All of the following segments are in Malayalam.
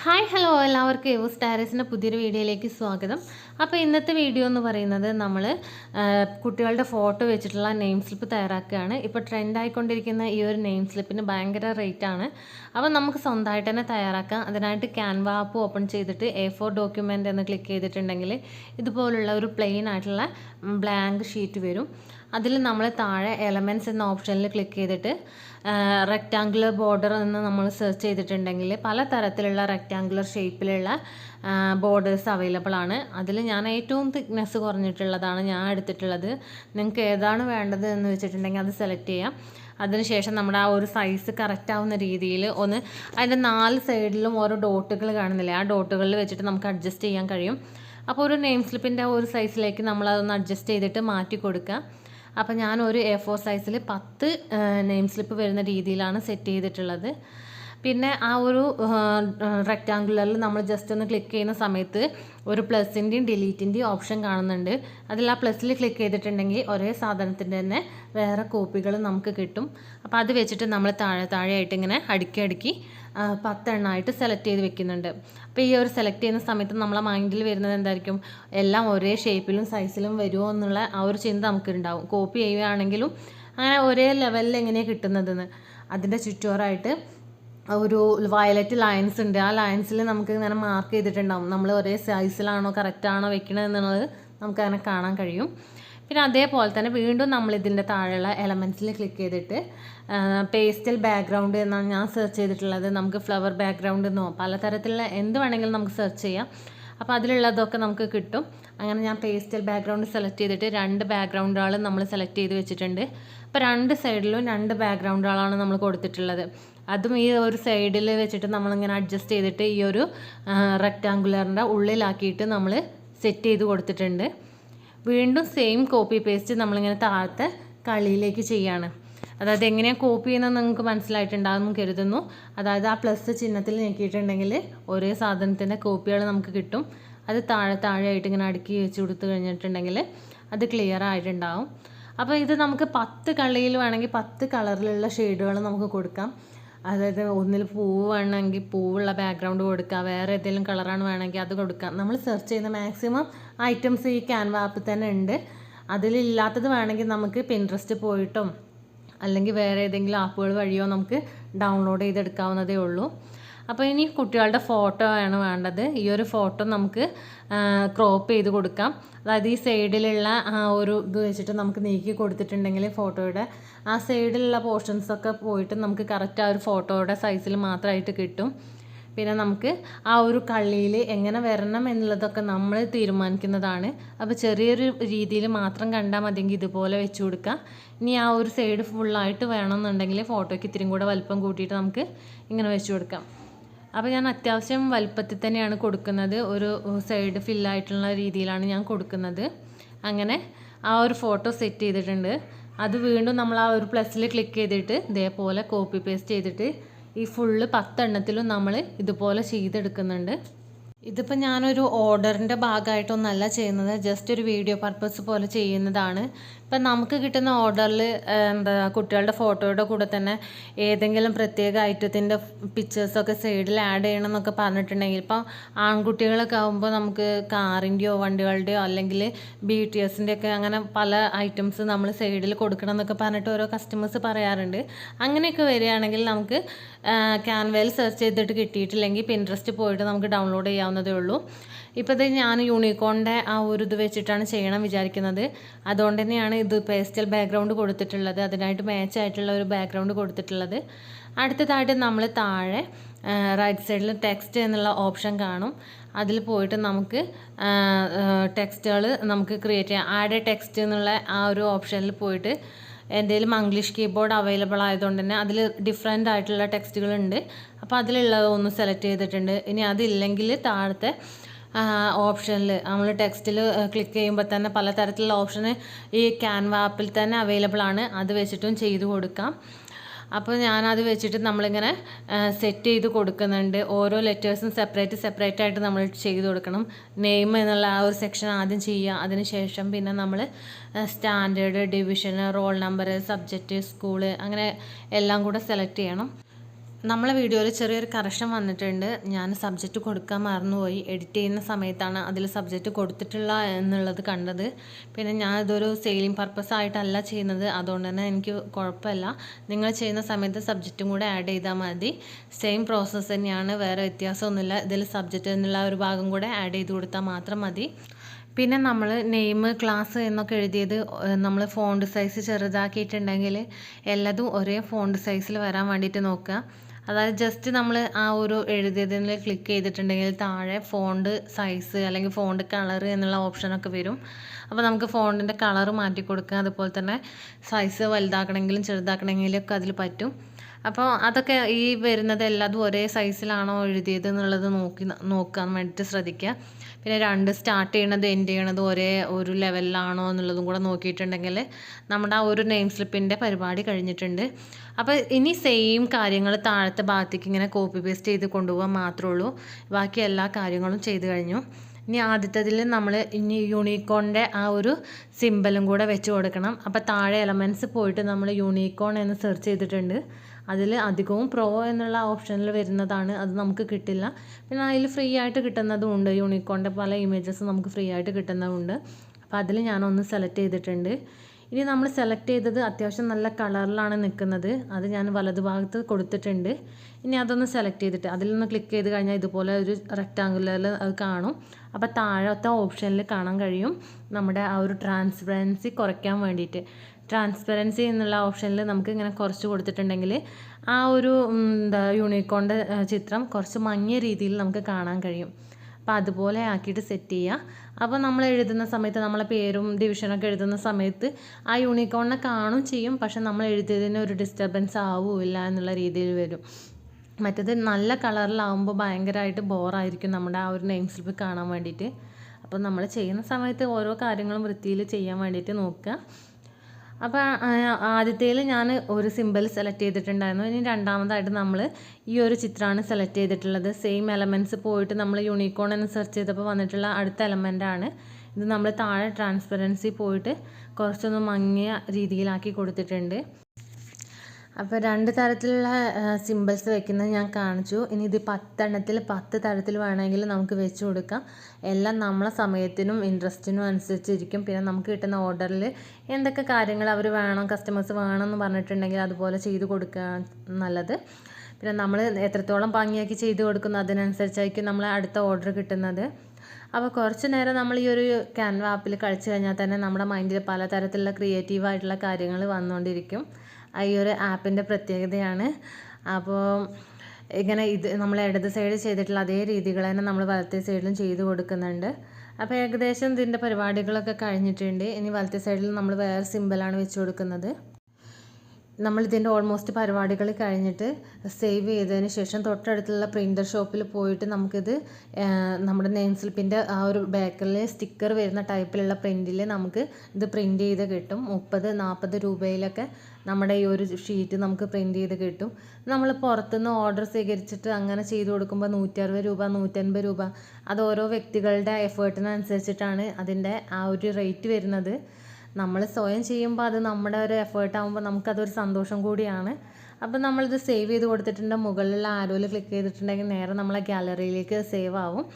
ഹായ് ഹലോ എല്ലാവർക്കും എവോ സ്റ്റാരസിന്റെ പുതിയൊരു വീഡിയോയിലേക്ക് സ്വാഗതം. അപ്പോൾ ഇന്നത്തെ വീഡിയോ എന്ന് പറയുന്നത് നമ്മൾ കുട്ടികളുടെ ഫോട്ടോ വെച്ചിട്ടുള്ള നെയിം സ്ലിപ്പ് തയ്യാറാക്കുകയാണ്. ഇപ്പോൾ ട്രെൻഡായിക്കൊണ്ടിരിക്കുന്ന ഈ ഒരു നെയിം സ്ലിപ്പിന് ഭയങ്കര റേറ്റ് ആണ് അപ്പോൾ നമുക്ക് സ്വന്തമായിട്ട് തന്നെ തയ്യാറാക്കാം. അതിനായിട്ട് ക്യാൻവ ആപ്പ് ഓപ്പൺ ചെയ്തിട്ട് എ ഫോർ ഡോക്യുമെന്റ് എന്ന് ക്ലിക്ക് ചെയ്തിട്ടുണ്ടെങ്കിൽ ഇതുപോലുള്ള ഒരു പ്ലെയിൻ ആയിട്ടുള്ള ബ്ലാങ്ക് ഷീറ്റ് വരും. അതിൽ നമ്മൾ താഴെ എലമെന്റ്സ് എന്ന ഓപ്ഷനിൽ ക്ലിക്ക് ചെയ്തിട്ട് റെക്റ്റാങ്കുലർ ബോർഡർ എന്ന് നമ്മൾ സെർച്ച് ചെയ്തിട്ടുണ്ടെങ്കിൽ പല തരത്തിലുള്ള റെക്റ്റാങ്കുലർ ഷേപ്പിലുള്ള ബോർഡേഴ്സ് അവൈലബിൾ ആണ്. അതിൽ ഞാൻ ഏറ്റവും തിക്നെസ് കുറഞ്ഞിട്ടുള്ളതാണ് ഞാൻ എടുത്തിട്ടുള്ളത്. നിങ്ങൾക്ക് ഏതാണ് വേണ്ടത് എന്ന് വെച്ചിട്ടുണ്ടെങ്കിൽ അത് സെലക്ട് ചെയ്യാം. അതിനുശേഷം നമ്മുടെ ആ ഒരു സൈസ് കറക്റ്റ് ആവുന്ന രീതിയിൽ ഒന്ന് അതിന്റെ നാല് സൈഡിലും ഓരോ ഡോട്ടുകൾ കാണുന്നില്ലേ? ആ ഡോട്ടുകളിൽ വെച്ചിട്ട് നമുക്ക് അഡ്ജസ്റ്റ് ചെയ്യാൻ കഴിയും. അപ്പോൾ ഒരു നെയിം സ്ലിപ്പിന്റെ ആ ഒരു സൈസിലേക്ക് നമ്മൾ അതൊന്ന് അഡ്ജസ്റ്റ് ചെയ്തിട്ട് മാറ്റി കൊടുക്കുക. അപ്പോൾ ഞാൻ ഒരു എ ഫോർ സൈസിൽ പത്ത് നെയിം സ്ലിപ്പ് വരുന്ന രീതിയിലാണ് സെറ്റ് ചെയ്തിട്ടുള്ളത്. പിന്നെ ആ ഒരു റെക്റ്റാങ്കുലറിൽ നമ്മൾ ജസ്റ്റ് ഒന്ന് ക്ലിക്ക് ചെയ്യുന്ന സമയത്ത് ഒരു പ്ലസിന്റെയും ഡിലീറ്റിന്റെയും ഓപ്ഷൻ കാണുന്നുണ്ട്. അതിൽ ആ പ്ലസ്സിൽ ക്ലിക്ക് ചെയ്തിട്ടുണ്ടെങ്കിൽ ഒരേ സാധനത്തിന്റെ തന്നെ വേറെ കോപ്പികൾ നമുക്ക് കിട്ടും. അപ്പോൾ അത് വെച്ചിട്ട് നമ്മൾ താഴെ താഴെയായിട്ട് ഇങ്ങനെ അടുക്കി അടുക്കി പത്തെണ്ണമായിട്ട് സെലക്ട് ചെയ്ത് വെക്കുന്നുണ്ട്. അപ്പോൾ ഈ ഒരു സെലക്ട് ചെയ്യുന്ന സമയത്ത് നമ്മളെ മൈൻഡിൽ വരുന്നത് എന്തായിരിക്കും? എല്ലാം ഒരേ ഷേപ്പിലും സൈസിലും വരുമോ എന്നുള്ള ആ ഒരു ചിന്ത നമുക്കുണ്ടാവും. കോപ്പി ചെയ്യുകയാണെങ്കിലും അങ്ങനെ ഒരേ ലെവലിൽ എങ്ങനെയാണ് കിട്ടുന്നതെന്ന്. അതിന്റെ ചുറ്റോറായിട്ട് ഒരു വയലറ്റ് ലൈൻസ് ഉണ്ട്. ആ ലൈൻസിൽ നമുക്ക് ഇങ്ങനെ മാർക്ക് ചെയ്തിട്ടുണ്ടാവും. നമ്മൾ ഒരേ സൈസിലാണോ കറക്റ്റാണോ വെക്കണത് എന്നുള്ളത് നമുക്ക് അങ്ങനെ കാണാൻ കഴിയും. പിന്നെ അതേപോലെ തന്നെ വീണ്ടും നമ്മൾ ഇതിന്റെ താഴെയുള്ള എലമെന്റ്സിൽ ക്ലിക്ക് ചെയ്തിട്ട് പേസ്റ്റൽ ബാക്ക്ഗ്രൗണ്ട് എന്നാണ് ഞാൻ സെർച്ച് ചെയ്തിട്ടുള്ളത്. നമുക്ക് ഫ്ലവർ ബാക്ക്ഗ്രൗണ്ട് എന്നോ പലതരത്തിലുള്ള എന്ത് വേണമെങ്കിലും നമുക്ക് സെർച്ച് ചെയ്യാം. അപ്പോൾ അതിലുള്ളതൊക്കെ നമുക്ക് കിട്ടും. അങ്ങനെ ഞാൻ പേസ്റ്റൽ ബാക്ക്ഗ്രൗണ്ട് സെലക്ട് ചെയ്തിട്ട് രണ്ട് ബാക്ക്ഗ്രൗണ്ടുകൾ നമ്മൾ സെലക്ട് ചെയ്ത് വെച്ചിട്ടുണ്ട്. അപ്പോൾ രണ്ട് സൈഡിലും രണ്ട് ബാക്ക്ഗ്രൗണ്ടുകളാണ് നമ്മൾ കൊടുത്തിട്ടുള്ളത്. അതും ഈ ഒരു സൈഡിൽ വെച്ചിട്ട് നമ്മളിങ്ങനെ അഡ്ജസ്റ്റ് ചെയ്തിട്ട് ഈ ഒരു റെക്റ്റാങ്കുലറിന്റെ ഉള്ളിലാക്കിയിട്ട് നമ്മൾ സെറ്റ് ചെയ്ത് കൊടുത്തിട്ടുണ്ട്. വീണ്ടും സെയിം കോപ്പി പേസ്റ്റ് നമ്മളിങ്ങനെ താഴത്തെ കളിയിലേക്ക് ചെയ്യാണ്. അതായത് എങ്ങനെയാണ് കോപ്പി ചെയ്യുന്നത് നിങ്ങൾക്ക് മനസ്സിലായിട്ടുണ്ടാകുമെന്ന് കരുതുന്നു. അതായത് ആ പ്ലസ് ചിഹ്നത്തിൽ ഞെക്കിയിട്ടുണ്ടെങ്കിൽ ഒരേ സാധനത്തിന്റെ കോപ്പികൾ നമുക്ക് കിട്ടും. അത് താഴെ താഴെയായിട്ട് ഇങ്ങനെ അടുക്കി വെച്ച് കൊടുത്തു കഴിഞ്ഞിട്ടുണ്ടെങ്കിൽ അത് ക്ലിയർ ആയിട്ടുണ്ടാവും. അപ്പോൾ ഇത് നമുക്ക് പത്ത് കളിയിൽ വേണമെങ്കിൽ പത്ത് കളറിലുള്ള ഷെയ്ഡുകൾ നമുക്ക് കൊടുക്കാം. അതായത് ഒന്നിൽ പൂവ് വേണമെങ്കിൽ പൂവുള്ള ബാക്ക്ഗ്രൗണ്ട് കൊടുക്കുക വേറെ ഏതെങ്കിലും കളറാണ് വേണമെങ്കിൽ അത് കൊടുക്കാം. നമ്മൾ സെർച്ച് ചെയ്യുന്ന മാക്സിമം ഐറ്റംസ് ഈ ക്യാൻവ ആപ്പിൽ തന്നെ ഉണ്ട്. അതിലില്ലാത്തത് വേണമെങ്കിൽ നമുക്ക് പിൻട്രസ്റ്റ് പോയിട്ടും അല്ലെങ്കിൽ വേറെ ഏതെങ്കിലും ആപ്പുകൾ വഴിയോ നമുക്ക് ഡൗൺലോഡ് ചെയ്തെടുക്കാവുന്നതേ ഉള്ളൂ. അപ്പോൾ ഇനി കുട്ടികളുടെ ഫോട്ടോ ആണ് വേണ്ടത്. ഈ ഒരു ഫോട്ടോ നമുക്ക് ക്രോപ്പ് ചെയ്ത് കൊടുക്കാം. അതായത് ഈ സൈഡിലുള്ള ആ ഒരു ഇത് വെച്ചിട്ട് നമുക്ക് നീക്കി കൊടുത്തിട്ടുണ്ടെങ്കിൽ ഫോട്ടോയുടെ ആ സൈഡിലുള്ള പോർഷൻസൊക്കെ പോയിട്ട് നമുക്ക് കറക്റ്റ് ആ ഒരു ഫോട്ടോയുടെ സൈസിൽ മാത്രമായിട്ട് കിട്ടും. പിന്നെ നമുക്ക് ആ ഒരു കള്ളിയിൽ എങ്ങനെ വരണം എന്നുള്ളതൊക്കെ നമ്മൾ തീരുമാനിക്കുന്നതാണ്. അപ്പോൾ ചെറിയൊരു രീതിയിൽ മാത്രം കണ്ടാൽ മതിയെങ്കിൽ ഇതുപോലെ വെച്ച് കൊടുക്കുക ഇനി ആ ഒരു സൈഡ് ഫുള്ളായിട്ട് വേണമെന്നുണ്ടെങ്കിൽ ഫോട്ടോയ്ക്ക് ഇത്തിരി കൂടെ വലിപ്പം കൂട്ടിയിട്ട് നമുക്ക് ഇങ്ങനെ വെച്ച് കൊടുക്കാം. അപ്പോൾ ഞാൻ അത്യാവശ്യം വലുപ്പത്തിൽ തന്നെയാണ് കൊടുക്കുന്നത്. ഒരു സൈഡ് ഫില്ലായിട്ടുള്ള രീതിയിലാണ് ഞാൻ കൊടുക്കുന്നത്. അങ്ങനെ ആ ഒരു ഫോട്ടോ സെറ്റ് ചെയ്തിട്ടുണ്ട്. അത് വീണ്ടും നമ്മൾ ആ ഒരു പ്ലസ്സിൽ ക്ലിക്ക് ചെയ്തിട്ട് ഇതേപോലെ കോപ്പി പേസ്റ്റ് ചെയ്തിട്ട് ഈ ഫുള്ള് പത്തെണ്ണത്തിലും നമ്മൾ ഇതുപോലെ ചെയ്തെടുക്കുന്നുണ്ട്. ഇതിപ്പോൾ ഞാനൊരു ഓർഡറിന്റെ ഭാഗമായിട്ടൊന്നല്ല ചെയ്യുന്നത്. ജസ്റ്റ് ഒരു വീഡിയോ പർപ്പസ് പോലെ ചെയ്യുന്നതാണ്. ഇപ്പം നമുക്ക് കിട്ടുന്ന ഓർഡറിൽ എന്താ കുട്ടികളുടെ ഫോട്ടോയുടെ കൂടെ തന്നെ ഏതെങ്കിലും പ്രത്യേക ഐറ്റത്തിന്റെ പിക്ചേഴ്സൊക്കെ സൈഡിൽ ആഡ് ചെയ്യണം എന്നൊക്കെ പറഞ്ഞിട്ടുണ്ടെങ്കിൽ ഇപ്പം ആൺകുട്ടികളൊക്കെ ആകുമ്പോൾ നമുക്ക് കാറിന്റെയോ വണ്ടികളുടെയോ അല്ലെങ്കിൽ ബി ടി എസിന്റെയൊക്കെ അങ്ങനെ പല ഐറ്റംസ് നമ്മൾ സൈഡിൽ കൊടുക്കണം എന്നൊക്കെ പറഞ്ഞിട്ട് ഓരോ കസ്റ്റമേഴ്സ് പറയാറുണ്ട്. അങ്ങനെയൊക്കെ വരികയാണെങ്കിൽ നമുക്ക് ക്യാൻവയിൽ സെർച്ച് ചെയ്തിട്ട് കിട്ടിയിട്ടില്ലെങ്കിൽ പിൻട്രസ്റ്റ് പോയിട്ട് നമുക്ക് ഡൗൺലോഡ് ചെയ്യാവുന്നതേ ഉള്ളൂ. ഇപ്പോൾ ഇത് ഞാൻ യൂണിക്കോണിന്റെ ആ ഒരു ഇത് വെച്ചിട്ടാണ് ചെയ്യണം വിചാരിക്കുന്നത്. അതുകൊണ്ട് തന്നെയാണ് ഇത് പേസ്റ്റൽ ബാക്ക്ഗ്രൗണ്ട് കൊടുത്തിട്ടുള്ളത്. അതിനായിട്ട് മാച്ച് ആയിട്ടുള്ള ഒരു ബാക്ക്ഗ്രൗണ്ട് കൊടുത്തിട്ടുള്ളത്. അടുത്തതായിട്ട് നമ്മൾ താഴെ റൈറ്റ് സൈഡിൽ ടെക്സ്റ്റ് എന്നുള്ള ഓപ്ഷൻ കാണും. അതിൽ പോയിട്ട് നമുക്ക് ടെക്സ്റ്റുകൾ നമുക്ക് ക്രിയേറ്റ് ചെയ്യാം. ആഡ് ടെക്സ്റ്റ് എന്നുള്ള ആ ഒരു ഓപ്ഷനിൽ പോയിട്ട് എന്തെങ്കിലും ഇംഗ്ലീഷ് കീബോർഡ് അവൈലബിൾ ആയതുകൊണ്ട് തന്നെ അതിൽ ഡിഫറെന്റ് ആയിട്ടുള്ള ടെക്സ്റ്റുകളുണ്ട് അപ്പോൾ അതിലുള്ളത് ഒന്ന് സെലക്ട് ചെയ്തിട്ടുണ്ട്. ഇനി അതില്ലെങ്കിൽ താഴത്തെ ഓപ്ഷനിൽ നമ്മൾ ടെക്സ്റ്റിൽ ക്ലിക്ക് ചെയ്യുമ്പോൾ തന്നെ പലതരത്തിലുള്ള ഓപ്ഷന് ഈ ക്യാൻവ ആപ്പിൽ തന്നെ അവൈലബിൾ ആണ്. അത് വെച്ചിട്ടും ചെയ്തു കൊടുക്കാം. അപ്പോൾ ഞാനത് വെച്ചിട്ട് നമ്മളിങ്ങനെ സെറ്റ് ചെയ്ത് കൊടുക്കുന്നുണ്ട്. ഓരോ ലെറ്റേഴ്സും സെപ്പറേറ്റ് സെപ്പറേറ്റ് ആയിട്ട് നമ്മൾ ചെയ്ത് കൊടുക്കണം. നെയിം എന്നുള്ള ആ ഒരു സെക്ഷൻ ആദ്യം ചെയ്യുക. അതിനുശേഷം പിന്നെ നമ്മൾ standard division roll number subject school അങ്ങനെ എല്ലാം കൂടെ സെലക്ട് ചെയ്യണം. നമ്മളെ വീഡിയോയിൽ ചെറിയൊരു കറക്ഷൻ വന്നിട്ടുണ്ട്. ഞാൻ സബ്ജക്റ്റ് കൊടുക്കാൻ മറന്നുപോയി. എഡിറ്റ് ചെയ്യുന്ന സമയത്താണ് അതിൽ സബ്ജക്റ്റ് കൊടുത്തിട്ടുള്ള എന്നുള്ളത് കണ്ടത്. പിന്നെ ഞാൻ ഇതൊരു സെയിലിംഗ് പർപ്പസ് ആയിട്ടല്ല ചെയ്യുന്നത്. അതുകൊണ്ട് തന്നെ എനിക്ക് കുഴപ്പമില്ല. നിങ്ങൾ ചെയ്യുന്ന സമയത്ത് സബ്ജക്റ്റും കൂടെ ആഡ് ചെയ്താൽ മതി. സെയിം പ്രോസസ്സ് തന്നെയാണ്. വേറെ വ്യത്യാസമൊന്നുമില്ല. ഇതിൽ സബ്ജക്റ്റ് എന്നുള്ള ഒരു ഭാഗം കൂടെ ആഡ് ചെയ്ത് കൊടുത്താൽ മാത്രം മതി. പിന്നെ നമ്മൾ നെയിം ക്ലാസ് എന്നൊക്കെ എഴുതിയത് നമ്മൾ ഫോണ്ട് സൈസ് ചെറുതാക്കിയിട്ടുണ്ടെങ്കിൽ എല്ലാതും ഒരേ ഫോണ്ട് സൈസിൽ വരാൻ വേണ്ടിയിട്ട് നോക്കുക. അതായത് ജസ്റ്റ് നമ്മൾ ആ ഒരു എഴുതിയതിൽ ക്ലിക്ക് ചെയ്തിട്ടുണ്ടെങ്കിൽ താഴെ ഫോണ്ട് സൈസ് അല്ലെങ്കിൽ ഫോണ്ട് കളർ എന്നുള്ള ഓപ്ഷനൊക്കെ വരും. അപ്പോൾ നമുക്ക് ഫോണ്ടിന്റെ കളർ മാറ്റി കൊടുക്കുക അതുപോലെ തന്നെ സൈസ് വലുതാക്കണമെങ്കിലും ചെറുതാക്കണമെങ്കിലും ഒക്കെ അതിൽ പറ്റും. അപ്പോൾ അതൊക്കെ ഈ വരുന്നത് എല്ലാതും ഒരേ സൈസിലാണോ എഴുതിയത് എന്നുള്ളത് നോക്കി നോക്കാൻ വേണ്ടിയിട്ട് ശ്രദ്ധിക്കുക. പിന്നെ രണ്ട് സ്റ്റാർട്ട് ചെയ്യണത് എൻഡ് ചെയ്യണത് ഒരേ ഒരു ലെവലിലാണോ എന്നുള്ളതും കൂടെ നോക്കിയിട്ടുണ്ടെങ്കിൽ നമ്മുടെ ആ ഒരു നെയിം സ്ലിപ്പിന്റെ പരിപാടി കഴിഞ്ഞിട്ടുണ്ട്. അപ്പോൾ ഇനി സെയിം കാര്യങ്ങൾ താഴത്തെ ഭാഗത്തേക്ക് ഇങ്ങനെ കോപ്പി പേസ്റ്റ് ചെയ്ത് കൊണ്ടുപോകാൻ മാത്രമേ ഉള്ളൂ. ബാക്കി എല്ലാ കാര്യങ്ങളും ചെയ്ത് കഴിഞ്ഞു. ഇനി ആദ്യത്തതിൽ നമ്മൾ ഇനി യൂണിക്കോണിന്റെ ആ ഒരു സിമ്പലും കൂടെ വെച്ച് കൊടുക്കണം. അപ്പോൾ താഴെ എലമെന്റ്സ് പോയിട്ട് നമ്മൾ യൂണിക്കോൺ എന്ന് സെർച്ച് ചെയ്തിട്ടുണ്ട്. അതിൽ അധികവും പ്രോ എന്നുള്ള ഓപ്ഷനിൽ വരുന്നതാണ്. അത് നമുക്ക് കിട്ടില്ല. പിന്നെ അതിൽ ഫ്രീ ആയിട്ട് കിട്ടുന്നതും ഉണ്ട്. യൂണിക്കോണിന്റെ പല ഇമേജസ് നമുക്ക് ഫ്രീ ആയിട്ട് കിട്ടുന്നതുണ്ട് അപ്പോൾ അതിൽ ഞാനൊന്ന് സെലക്ട് ചെയ്തിട്ടുണ്ട്. ഇനി നമ്മൾ സെലക്ട് ചെയ്തത് അത്യാവശ്യം നല്ല കളറിലാണ് നിൽക്കുന്നത്. അത് ഞാൻ വലതുഭാഗത്ത് കൊടുത്തിട്ടുണ്ട്. ഇനി അതൊന്ന് സെലക്ട് ചെയ്തിട്ട് അതിൽ നിന്ന് ക്ലിക്ക് ചെയ്ത് കഴിഞ്ഞാൽ ഇതുപോലെ ഒരു റെക്റ്റാങ്കുലറിൽ അത് കാണും. അപ്പോൾ താഴത്തെ ഓപ്ഷനിൽ കാണാൻ കഴിയും നമ്മുടെ ആ ഒരു ട്രാൻസ്പെറൻസി കുറയ്ക്കാൻ വേണ്ടിയിട്ട്. ട്രാൻസ്പെറൻസി എന്നുള്ള ഓപ്ഷനിൽ നമുക്ക് ഇങ്ങനെ കുറച്ച് കൊടുത്തിട്ടുണ്ടെങ്കിൽ ആ ഒരു എന്താ യൂണിക്കോണിന്റെ ചിത്രം കുറച്ച് മങ്ങിയ രീതിയിൽ നമുക്ക് കാണാൻ കഴിയും. അപ്പോൾ അതുപോലെ ആക്കിയിട്ട് സെറ്റ് ചെയ്യുക അപ്പോൾ നമ്മൾ എഴുതുന്ന സമയത്ത് നമ്മളെ പേരും ഡിവിഷനൊക്കെ എഴുതുന്ന സമയത്ത് ആ യൂണിക്കോണിനെ കാണും ചെയ്യും. പക്ഷെ നമ്മൾ എഴുതിയതിന് ഒരു ഡിസ്റ്റർബൻസ് ആവില്ല എന്നുള്ള രീതിയിൽ വരും. മറ്റത് നല്ല കളറിലാവുമ്പോൾ ഭയങ്കരമായിട്ട് ബോറായിരിക്കും നമ്മുടെ ആ ഒരു നെയിം സ്ലിപ്പ് കാണാൻ വേണ്ടിയിട്ട്. അപ്പോൾ നമ്മൾ ചെയ്യുന്ന സമയത്ത് ഓരോ കാര്യങ്ങളും വൃത്തിയിൽ ചെയ്യാൻ വേണ്ടിയിട്ട് നോക്കുക. അപ്പോൾ ആദ്യത്തേൽ ഞാൻ ഒരു സിമ്പിൾ സെലക്ട് ചെയ്തിട്ടുണ്ടായിരുന്നു. ഇനി രണ്ടാമതായിട്ട് നമ്മൾ ഈ ഒരു ചിത്രമാണ് സെലക്ട് ചെയ്തിട്ടുള്ളത്. സെയിം എലമെന്റ്സ് പോയിട്ട് നമ്മൾ യൂണിക്കോൺ എന്ന് സെർച്ച് ചെയ്തപ്പോൾ വന്നിട്ടുള്ള അടുത്ത എലമെന്റാണ് ഇത് നമ്മൾ താഴെ ട്രാൻസ്പെറൻസി പോയിട്ട് കുറച്ചൊന്ന് മങ്ങിയ രീതിയിലാക്കി കൊടുത്തിട്ടുണ്ട്. അപ്പോൾ രണ്ട് തരത്തിലുള്ള സിമ്പിൾസ് വെക്കുന്നത് ഞാൻ കാണിച്ചു. ഇനി ഇത് പത്തെണ്ണത്തിൽ പത്ത് തരത്തിൽ വേണമെങ്കിൽ നമുക്ക് വെച്ച് കൊടുക്കാം. എല്ലാം നമ്മളെ സമയത്തിനും ഇൻട്രസ്റ്റിനും അനുസരിച്ചിരിക്കും. പിന്നെ നമുക്ക് കിട്ടുന്ന ഓർഡറിൽ എന്തൊക്കെ കാര്യങ്ങൾ അവർ വേണം കസ്റ്റമേഴ്സ് വേണം എന്ന് പറഞ്ഞിട്ടുണ്ടെങ്കിൽ അതുപോലെ ചെയ്ത് കൊടുക്കുക നല്ലത്. പിന്നെ നമ്മൾ എത്രത്തോളം ഭംഗിയാക്കി ചെയ്ത് കൊടുക്കുന്നു അതിനനുസരിച്ചായിരിക്കും നമ്മൾ അടുത്ത ഓർഡർ കിട്ടുന്നത്. അപ്പോൾ കുറച്ച് നേരം നമ്മൾ ഈ ഒരു ക്യാൻവ ആപ്പിൽ കഴിഞ്ഞാൽ തന്നെ നമ്മുടെ മൈൻഡിൽ പലതരത്തിലുള്ള ക്രിയേറ്റീവായിട്ടുള്ള കാര്യങ്ങൾ വന്നുകൊണ്ടിരിക്കും. ഈ ഒരു ആപ്പിന്റെ പ്രത്യേകതയാണ്. അപ്പോൾ ഇങ്ങനെ ഇത് നമ്മൾ ഇടത് സൈഡ് ചെയ്തിട്ടുള്ള അതേ രീതികൾ തന്നെ നമ്മൾ വലത്തെ സൈഡിലും ചെയ്തു കൊടുക്കുന്നുണ്ട്. അപ്പോൾ ഏകദേശം ഇതിന്റെ പരിപാടികളൊക്കെ കഴിഞ്ഞിട്ടുണ്ട്. ഇനി വലത്തെ സൈഡിൽ നമ്മൾ വേറെ സിമ്പിളാണ് വെച്ച് കൊടുക്കുന്നത്. നമ്മൾ ഇതിന്റെ ഓൾമോസ്റ്റ് പരിപാടികൾ കഴിഞ്ഞിട്ട് സേവ് ചെയ്തതിന് ശേഷം തൊട്ടടുത്തുള്ള പ്രിന്റർ ഷോപ്പിൽ പോയിട്ട് നമുക്കിത് നമ്മുടെ നെയിം സ്ലിപ്പിന്റെ ആ ഒരു ബാക്കിൽ സ്റ്റിക്കർ വരുന്ന ടൈപ്പിലുള്ള പ്രിന്റിൽ നമുക്ക് ഇത് പ്രിന്റ് ചെയ്ത് കിട്ടും. മുപ്പത് നാൽപ്പത് രൂപയിലൊക്കെ നമ്മുടെ ഈ ഒരു ഷീറ്റ് നമുക്ക് പ്രിന്റ് ചെയ്ത് കിട്ടും. നമ്മൾ പുറത്തുനിന്ന് ഓർഡർ സ്വീകരിച്ചിട്ട് അങ്ങനെ ചെയ്ത് കൊടുക്കുമ്പോൾ നൂറ്ററുപത് രൂപ നൂറ്റൻപത് രൂപ അത് ഓരോ വ്യക്തികളുടെ എഫേർട്ടിനനുസരിച്ചിട്ടാണ് അതിന്റെ ആ ഒരു റേറ്റ് വരുന്നത്. നമ്മൾ സ്വയം ചെയ്യുമ്പോൾ അത് നമ്മുടെ ഒരു എഫേർട്ട് ആകുമ്പോൾ നമുക്കതൊരു സന്തോഷം കൂടിയാണ്. അപ്പോൾ നമ്മളിത് സേവ് ചെയ്ത് കൊടുത്തിട്ടുണ്ട്. മുകളിലുള്ള ആരോയിൽ ക്ലിക്ക് ചെയ്തിട്ടുണ്ടെങ്കിൽ നേരെ നമ്മളെ ഗാലറിയിലേക്ക് സേവ് ആവും.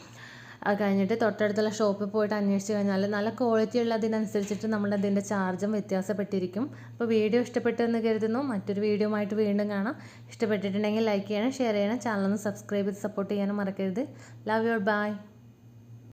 അത് കഴിഞ്ഞിട്ട് തൊട്ടടുത്തുള്ള ഷോപ്പിൽ പോയിട്ട് അന്വേഷിച്ച് കഴിഞ്ഞാൽ നല്ല ക്വാളിറ്റി ഉള്ളതിനനുസരിച്ചിട്ട് നമ്മുടെ അതിന്റെ ചാർജും വ്യത്യാസപ്പെട്ടിരിക്കും. അപ്പോൾ വീഡിയോ ഇഷ്ടപ്പെട്ടു എന്ന് കരുതുന്നു. മറ്റൊരു വീഡിയോ ആയിട്ട് വീണ്ടും കാണാം. ഇഷ്ടപ്പെട്ടിട്ടുണ്ടെങ്കിൽ ലൈക്ക് ചെയ്യണം ഷെയർ ചെയ്യണം. ചാനൽ ഒന്ന് സബ്സ്ക്രൈബ് ചെയ്ത് സപ്പോർട്ട് ചെയ്യാനും മറക്കരുത്. Love your by